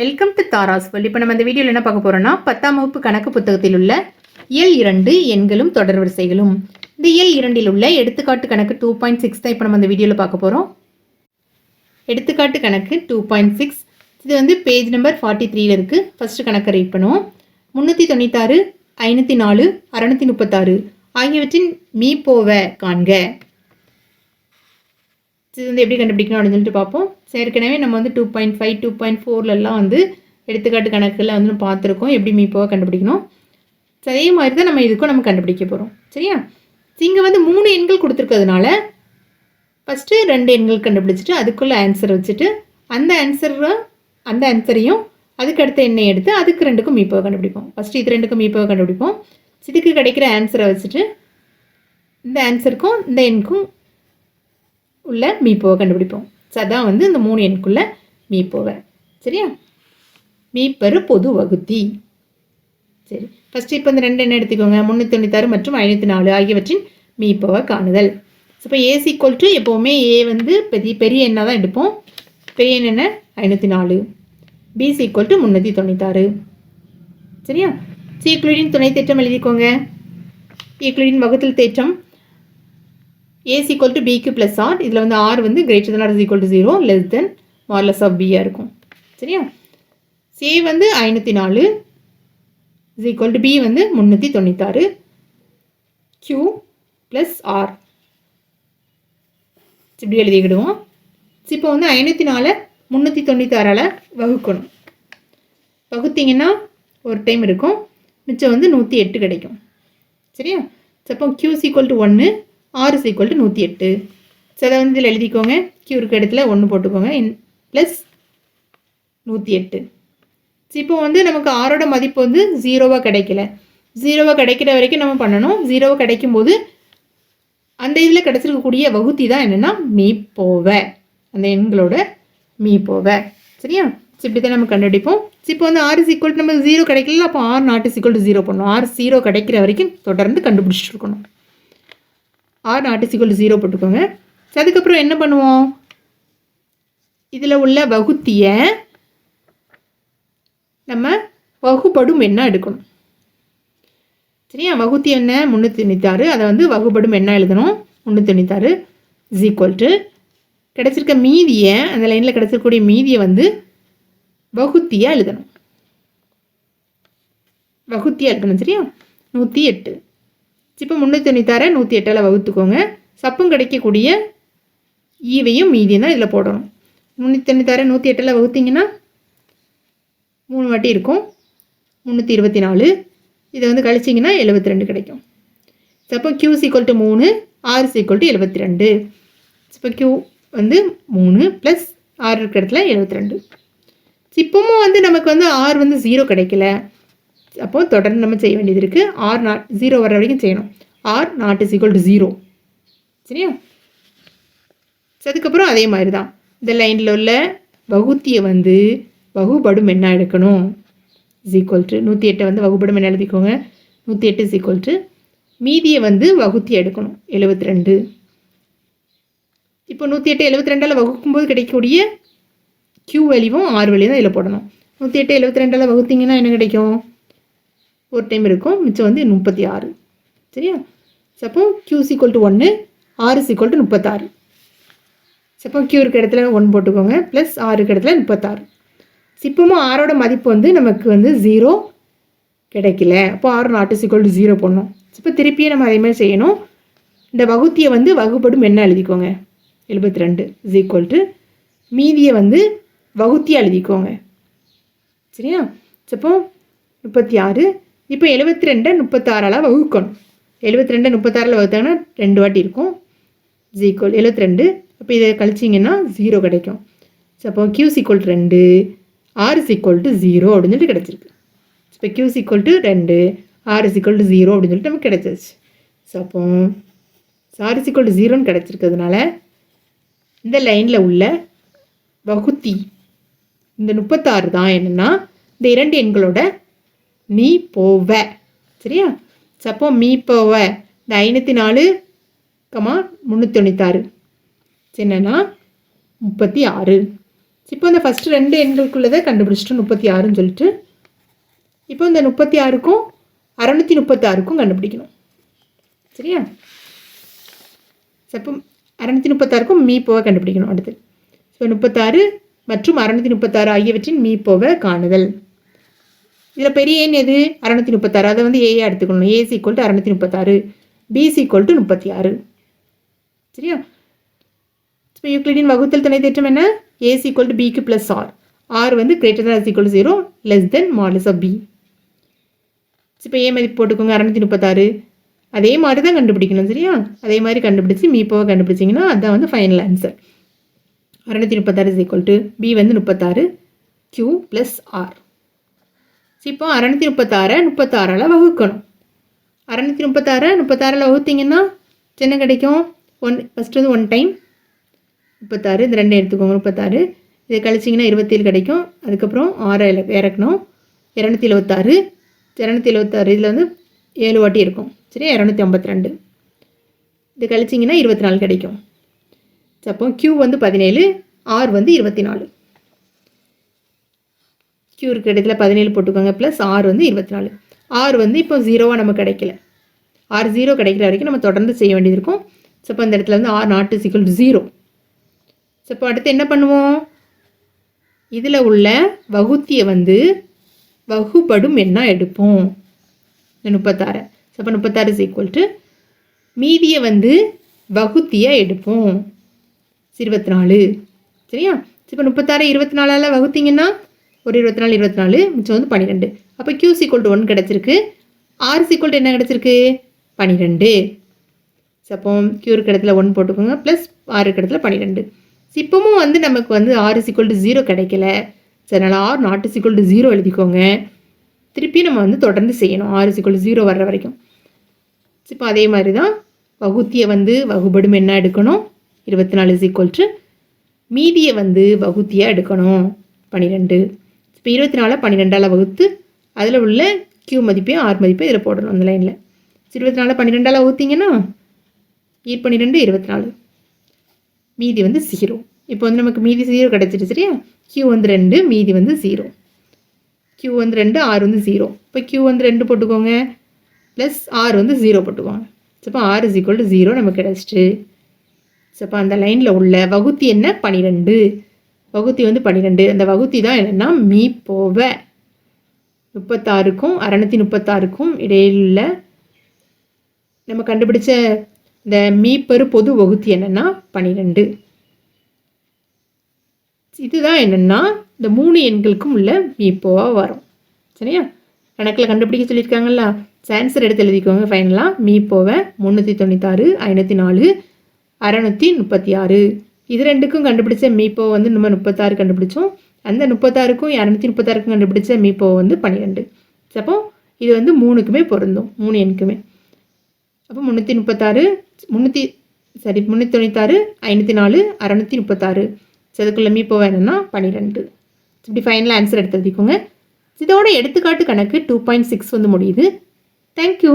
Welcome to Tara's world இப்போ நம்ம இந்த வீடியோவில் என்ன பார்க்க போகிறோம்னா பத்தாம் வகுப்பு கணக்கு புத்தகத்தில் உள்ள இயல் இரண்டு எண்களும் தொடர் வரிசைகளும். இந்த இயல் இரண்டில் உள்ள எடுத்துக்காட்டு கணக்கு டூ பாயிண்ட் சிக்ஸ் தான் இப்போ நம்ம இந்த வீடியோவில் பார்க்க போகிறோம் எடுத்துக்காட்டு கணக்கு டூ பாயிண்ட் சிக்ஸ் இது வந்து பேஜ் நம்பர் ஃபார்ட்டி த்ரீல இருக்குது ஃபஸ்ட்டு கணக்கை ரீட் பண்ணுவோம். முந்நூற்றி தொண்ணூத்தாறு ஐநூற்றி நாலு அறநூற்றி முப்பத்தாறு ஆகியவற்றின் மீ போவ காண்க. இது வந்து எப்படி கண்டுபிடிக்கணும் அப்படின்னு சொல்லிட்டு பார்ப்போம். ஏற்கனவே நம்ம வந்து two point five two point ஃபோர்லலாம் வந்து எடுத்துக்காட்டு கணக்கில் வந்து நம்ம பார்த்துருக்கோம். எப்படி மீப்போவை கண்டுபிடிக்கணும்? அதே மாதிரி தான் நம்ம இதுக்கும் நம்ம கண்டுபிடிக்க போகிறோம் சரியா? இங்கே வந்து மூணு எண்கள் கொடுத்துருக்கிறதுனால ஃபஸ்ட்டு ரெண்டு எண்கள் கண்டுபிடிச்சிட்டு அதுக்குள்ளே ஆன்சர் வச்சுட்டு அந்த ஆன்சரை அந்த ஆன்சரையும் அதுக்கு அடுத்த எண்ணெய் எடுத்து அதுக்கு ரெண்டுக்கும் மீப்போவை கண்டுபிடிப்போம். ஃபஸ்ட்டு இது ரெண்டுக்கும் மீப்போவை கண்டுபிடிப்போம். இதுக்கு கிடைக்கிற ஆன்சரை வச்சுட்டு இந்த ஆன்சருக்கும் இந்த எண்ணுக்கும் உள்ள மீப்போவை கண்டுபிடிப்போம். ஸோ அதான் வந்து இந்த மூணு எண்ணுக்குள்ள மீப்போவை சரியா? மீப்பரு பொது வகுத்தி. சரி. ஃபஸ்ட்டு இப்போ இந்த ரெண்டு எண்ணை எடுத்துக்கோங்க. முந்நூற்றி தொண்ணூத்தாறு மற்றும் ஐநூற்றி நாலு ஆகியவற்றின் மீப்போவை காணுதல். ஸோ இப்போ ஏ சீக்வல் டு எப்போவுமே ஏ வந்து பெரிய பெரிய எண்ணாக தான் எடுப்போம். பெரிய எண்ணெய் ஐநூற்றி நாலு. பி சீக்வல் டு முந்நூற்றி தொண்ணூத்தாறு. சரியா? சீக்ளுடின் துணை தேற்றம் எழுதிக்கோங்க. E ஈக்குவலின் வகுத்தல் தேற்றம் ace equal to b q plus r இதில் வந்து ஆர் வந்து greater than r is equal to zero less than modulus of பியாக இருக்கும். சரியா? சி வந்து ஐநூற்றி நாலு இஸ் ஈக்குவல் டு பி வந்து முந்நூற்றி தொண்ணூத்தாறு கியூ ப்ளஸ் ஆர் இப்படி எழுதிக்கிடுவோம். இப்போ வந்து ஐநூற்றி நாலு முந்நூற்றி தொண்ணூத்தாறால் வகுக்கணும். வகுத்தீங்கன்னா ஒரு டைம் இருக்கும். மிச்சம் வந்து நூற்றி எட்டு கிடைக்கும். சரியா? ஸோ அப்போ is equal is equal to ஒன்று ஆர் சீக்வல் டு நூற்றி எட்டு. ஸோ அதை வந்து இதில் எழுதிக்கோங்க. கியூ இருக்க இடத்துல ஒன்று போட்டுக்கோங்க. இன் ப்ளஸ் நூற்றி எட்டு. இப்போ வந்து நமக்கு ஆரோட மதிப்பு வந்து ஜீரோவாக கிடைக்கல. ஜீரோவாக கிடைக்கிற வரைக்கும் நம்ம பண்ணணும். ஜீரோவாக கிடைக்கும் போது அந்த இதில் கிடச்சிருக்கக்கூடிய வகுத்தி தான் என்னென்னா மீ போவ. அந்த எண்களோட மீ போவ. சரியா? ஸோ இப்படி தான் நம்ம கண்டுபிடிப்போம். ஸோ இப்போ வந்து ஆர் ஈக்குவல் நம்ம நமக்கு ஜீரோ கிடைக்கல. அப்போ R not equal to zero பண்ணணும் ஆர் ஜீரோ கிடைக்கிற வரைக்கும் தொடர்ந்து கண்டுபிடிச்சிட்டு இருக்கணும். ஆர் நாட் ஈக்குவல் ஜீரோ போட்டுக்கோங்க. ஸோ அதுக்கப்புறம் என்ன பண்ணுவோம்? இதில் உள்ள வகுத்தியை நம்ம வகுபடும் என்ன எடுக்கணும். சரியா? வகுத்தி என்ன? முந்நூற்றி தொண்ணூத்தாறு. அதை வந்து வகுபடும் என்ன எழுதணும். முந்நூற்றி தொண்ணூத்தாறு இஸ் ஈக்குவல் டு கிடச்சிருக்க மீதியை அந்த லைனில் கிடச்சிருக்கக்கூடிய மீதியை வந்து வகுத்தியாக எழுதணும். வகுத்தியாக எழுதணும் சரியா? நூற்றி எட்டு. இப்போ முந்நூற்றி தொண்ணூத்தாறு நூற்றி எட்டால் வகுத்துக்கோங்க. சப்பும் கிடைக்கக்கூடிய ஈவையும் மீதியும் தான் இதில் போடணும். முந்நூற்றி தொண்ணூத்தாறு நூற்றி எட்டில் வகுத்தீங்கன்னா மூணு வாட்டி இருக்கும். முந்நூற்றி இருபத்தி நாலு இதை வந்து கழிச்சிங்கன்னா எழுபத்தி ரெண்டு கிடைக்கும் அப்போ கியூ சீக்வல் டு மூணு ஆறு சீக்வல் டு எழுபத்தி ரெண்டு இப்போ கியூ வந்து மூணு ப்ளஸ் ஆறு இருக்கிற இடத்துல எழுபத்தி ரெண்டு இப்போவும் வந்து நமக்கு வந்து ஆறு வந்து ஜீரோ கிடைக்கல. அப்போ தொடர்ந்து நம்ம செய்ய வேண்டியது இருக்குது ஆர் நாட் ஜீரோ வர வரைக்கும் செய்யணும். R not is equal to zero சரியா? அதுக்கப்புறம் அதே மாதிரி தான் இந்த லைனில் உள்ள வகுத்தியை வந்து வகுபடும் என்ன எடுக்கணும். இஸ் ஈக்குவல் டு நூற்றி எட்டை வந்து வகுபடும் என்ன எழுதிக்கோங்க. நூற்றி எட்டு இஸ் ஈக்குவல் டு மீதியை வந்து வகுத்தி எடுக்கணும். எழுபத்தி ரெண்டு இப்போ நூற்றி எட்டு எழுபத்தி ரெண்டால் வகுக்கும்போது கிடைக்கக்கூடிய கியூ வேல்யூவும் ஆறு வேல்யூ தான் இதில் போடணும். நூற்றி எட்டு எழுபத்தி ரெண்டால் வகுத்தீங்கன்னா என்ன கிடைக்கும்? ஒரு டைம் இருக்கும். மிச்சம் வந்து முப்பத்தி ஆறு. சரியா? சப்போ கியூ சீக்வல் டு ஒன்று ஆறு சீக்வல் டு முப்பத்தாறு. சப்போ கியூ இருக்க இடத்துல ஒன் போட்டுக்கோங்க. ப்ளஸ் ஆறு இருக்க இடத்துல முப்பத்தாறு. சிப்பமும் ஆரோட மதிப்பு வந்து நமக்கு வந்து ஜீரோ கிடைக்கல. அப்போ ஆறு நாட்டு சீக்வல் டு ஜீரோ போடணும். இப்போ திருப்பியே நம்ம அதே மாதிரி செய்யணும். இந்த வகுத்தியை வந்து வகுப்படும் என்ன எழுதிக்கோங்க? எழுபத்தி ரெண்டு இஸ் ஈக்குவல் டு மீதியை வந்து வகுத்தியாக எழுதிக்கோங்க. சரியா? சப்போ முப்பத்தி ஆறு இப்போ எழுபத்தி ரெண்டை முப்பத்தாறால் வகுக்கணும். எழுபத்தி ரெண்டை முப்பத்தாறில் வகுத்தாங்கன்னா ரெண்டு வாட்டி இருக்கும். ஜீக்குவல் எழுபத்தி ரெண்டு அப்போ இதை கழிச்சிங்கன்னா ஜீரோ கிடைக்கும். ஸோ அப்போ கியூ சீக்குவல் ரெண்டு. R is equal to zero அப்படின்னு சொல்லிட்டு கிடச்சிருக்கு. இப்போ கியூ சீக்குவல் டு ரெண்டு. R is equal to zero அப்படின்னு சொல்லிட்டு நமக்கு கிடச்சிருச்சு. ஸோ அப்போ ஆர் சீக்குவல் டு ஜீரோன்னு கிடச்சிருக்கிறதுனால இந்த லைனில் உள்ள வகுத்தி இந்த முப்பத்தாறு தான் என்னென்னா இந்த இரண்டு எண்களோட நீ போவ. சரியா? சப்போ மீ போவ. இந்த ஐநூற்றி நாலு கமா முந்நூற்றி தொண்ணூத்தாறு என்னன்னா முப்பத்தி ஆறு இப்போ இந்த ஃபஸ்ட்டு ரெண்டு எண்களுக்குள்ளதை கண்டுபிடிச்சிட்டோம் முப்பத்தி ஆறுன்னு சொல்லிட்டு இப்போ இந்த முப்பத்தி ஆறுக்கும் அறநூற்றி முப்பத்தாறுக்கும் கண்டுபிடிக்கணும். சரியா? சப்போ அறநூற்றி முப்பத்தாறுக்கும் மீ போவை கண்டுபிடிக்கணும் அடுத்து. ஸோ முப்பத்தாறு மற்றும் அறநூற்றி முப்பத்தாறு ஆகியவற்றின் மீ போவை காணுதல். இதில் பெரிய எண் எது? அறநூற்றி முப்பத்தாறு. அதை வந்து ஏஏ எடுத்துக்கணும். ஏசி சீக்குவல் டு அறநூற்றி முப்பத்தாறு. பிசி சீக்குவல் டு முப்பத்தி ஆறு. சரியா? இப்போ யூக்ளிடின் வகுத்தல் துணை தேற்றம் என்ன? A's is equal to B Q plus R R வந்து greater than is equal zero less then modulus of B இப்போ ஏ மதிப்பு போட்டுக்கோங்க. அறநூற்றி முப்பத்தாறு. அதே மாதிரி தான் கண்டுபிடிக்கணும். சரியா? அதே மாதிரி கண்டுபிடிச்சி மீப்போவை கண்டுபிடிச்சிங்கன்னா அதுதான் வந்து ஃபைனல் ஆன்சர் அறநூற்றி முப்பத்தாறு இஸ் ஈக்குவல் டு பி வந்து முப்பத்தாறு கியூ ப்ளஸ் ஆர் இப்போ அறநூற்றி முப்பத்தாறை முப்பத்தாறில் வகுக்கணும். அறநூற்றி முப்பத்தாறை முப்பத்தாறில் வகுத்தீங்கன்னா என்ன கிடைக்கும். ஒன் ஃபஸ்ட்டு வந்து ஒன் டைம் முப்பத்தாறு இந்த ரெண்டு எடுத்துக்கோங்க முப்பத்தாறு. இதை கழிச்சிங்கன்னா இருபத்தேழு கிடைக்கும். அதுக்கப்புறம் ஆறு இறக்கணும். இரநூத்தி எழுபத்தாறு இரநூத்தி எழுபத்தாறு இதில் வந்து ஏழு வாட்டி இருக்கும். சரி இரநூத்தி ஐம்பத்தி ரெண்டு இது கழிச்சிங்கன்னா இருபத்தி நாலு கிடைக்கும் அப்போ க்யூ வந்து பதினேழு ஆர் வந்து இருபத்தி நாலு க்யூருக்கு இடத்துல பதினேழு போட்டுக்கோங்க ப்ளஸ் ஆர் வந்து இருபத்தி நாலு ஆர் வந்து இப்போ ஜீரோவாக நமக்கு கிடைக்கல. ஆர் ஜீரோ கிடைக்கிற வரைக்கும் நம்ம தொடர்ந்து செய்ய வேண்டியது இருக்கும். ஸோ இப்போ அந்த இடத்துல வந்து R not is equal zero so இப்போ அடுத்து என்ன பண்ணுவோம்? இதில் உள்ள வகுத்தியை வந்து வகுப்படும் என்ன எடுப்போம். இந்த முப்பத்தாறு. ஸோ அப்போ முப்பத்தாறு இஸ் ஈக்குவல் டு மீதியை வந்து வகுத்தியாக எடுப்போம். இருபத்தி நாலு சரியா இப்போ முப்பத்தாறு இருபத்தி நாலால் வகுத்தீங்கன்னா ஒரு இருபத்தி நாலு இருபத்தி நாலு மிச்சம் வந்து பன்னிரெண்டு அப்போ Q is equal to one கிடச்சிருக்கு. ஆர் சீக்வல் டு என்ன கிடச்சிருக்கு? பன்னிரெண்டு அப்போ கியூ இருக்க இடத்துல ஒன் போட்டுக்கோங்க ப்ளஸ் ஆறு இருக்க இடத்துல பன்னிரெண்டு இப்போவும் வந்து நமக்கு வந்து ஆறு சீக்வல் டு ஜீரோ கிடைக்கல. சரி அதனால் ஆர் நாட்டு சீக்வல் டு ஜீரோ எழுதிக்கோங்க. திருப்பி நம்ம வந்து தொடர்ந்து செய்யணும். ஆறு சீக்வல் டு ஜீரோ வர்ற வரைக்கும். இப்போ அதே மாதிரி தான் வகுத்தியை வந்து வகுபடும் என்ன எடுக்கணும்? இருபத்தி நாலு சீக்வல் டு மீதியை வந்து வகுத்தியாக எடுக்கணும்? பன்னிரெண்டு இப்போ இருபத்தி நாலு பன்னிரெண்டால் வகுத்து அதில் உள்ள கியூ மதிப்பையும் ஆர் மதிப்பையும் இதில் போடணும் அந்த லைனில் இருபத்தி நாலு பன்னிரெண்டால் வகுத்தீங்கன்னா ஈர் பன்னிரெண்டு இருபத்தி நாலு மீதி வந்து ஜீரோ இப்போ வந்து நமக்கு மீதி ஜீரோ கிடச்சிட்டு சரியா? கியூ வந்து ரெண்டு மீதி வந்து ஜீரோ கியூ வந்து ரெண்டு ஆர் வந்து ஜீரோ இப்போ கியூ வந்து ரெண்டு போட்டுக்கோங்க. ப்ளஸ் ஆர் வந்து ஜீரோ போட்டுக்கோங்க. சப்போ R is equal to zero நமக்கு கிடச்சிட்டு. ஸோ அந்த லைனில் உள்ள வகுத்தி என்ன? பன்னிரெண்டு. வகுத்தி வந்து பன்னிரெண்டு. அந்த வகுத்தி தான் என்னென்னா மீ போவ. முப்பத்தாறுக்கும் அறநூற்றி முப்பத்தாறுக்கும் இடையிலுள்ள நம்ம கண்டுபிடிச்ச இந்த மீப்பெரு பொது வகுத்தி என்னென்னா பன்னிரெண்டு. இதுதான் என்னென்னா இந்த மூணு எண்களுக்கும் உள்ள மீப்போவாக வரும். சரியா? கணக்கில் கண்டுபிடிக்க சொல்லியிருக்காங்கல்ல? ஆன்சர் எடுத்து எழுதிக்கோங்க ஃபைனலாக மீப்போவை முந்நூற்றி தொண்ணூத்தாறு ஐநூற்றி நாலு அறநூற்றி முப்பத்தி ஆறு. இது ரெண்டுக்கும் கண்டுபிடிச்ச மீப்போ வந்து நம்ம முப்பத்தாறு கண்டுபிடிச்சோம். அந்த முப்பத்தாறுக்கும் இரநூத்தி முப்பத்தாறுக்கும் கண்டுபிடிச்ச மீப்போ வந்து பன்னிரெண்டு அப்போ இது வந்து மூணுக்குமே பொருந்தும். மூணு எண்ணுக்குமே. அப்போ முந்நூற்றி முப்பத்தாறு முந்நூற்றி சரி முந்நூற்றி தொண்ணூத்தாறு ஐநூற்றி நாலு அறநூற்றி முப்பத்தாறு. ஸோ அதுக்குள்ள மீப்போ வேணும்னா பன்னிரெண்டு இப்படி ஃபைனல் ஆன்சர் எடுத்து எழுதிக்கோங்க. இதோட எடுத்துக்காட்டு கணக்கு டூ பாயிண்ட் சிக்ஸ் வந்து முடியுது. தேங்க்யூ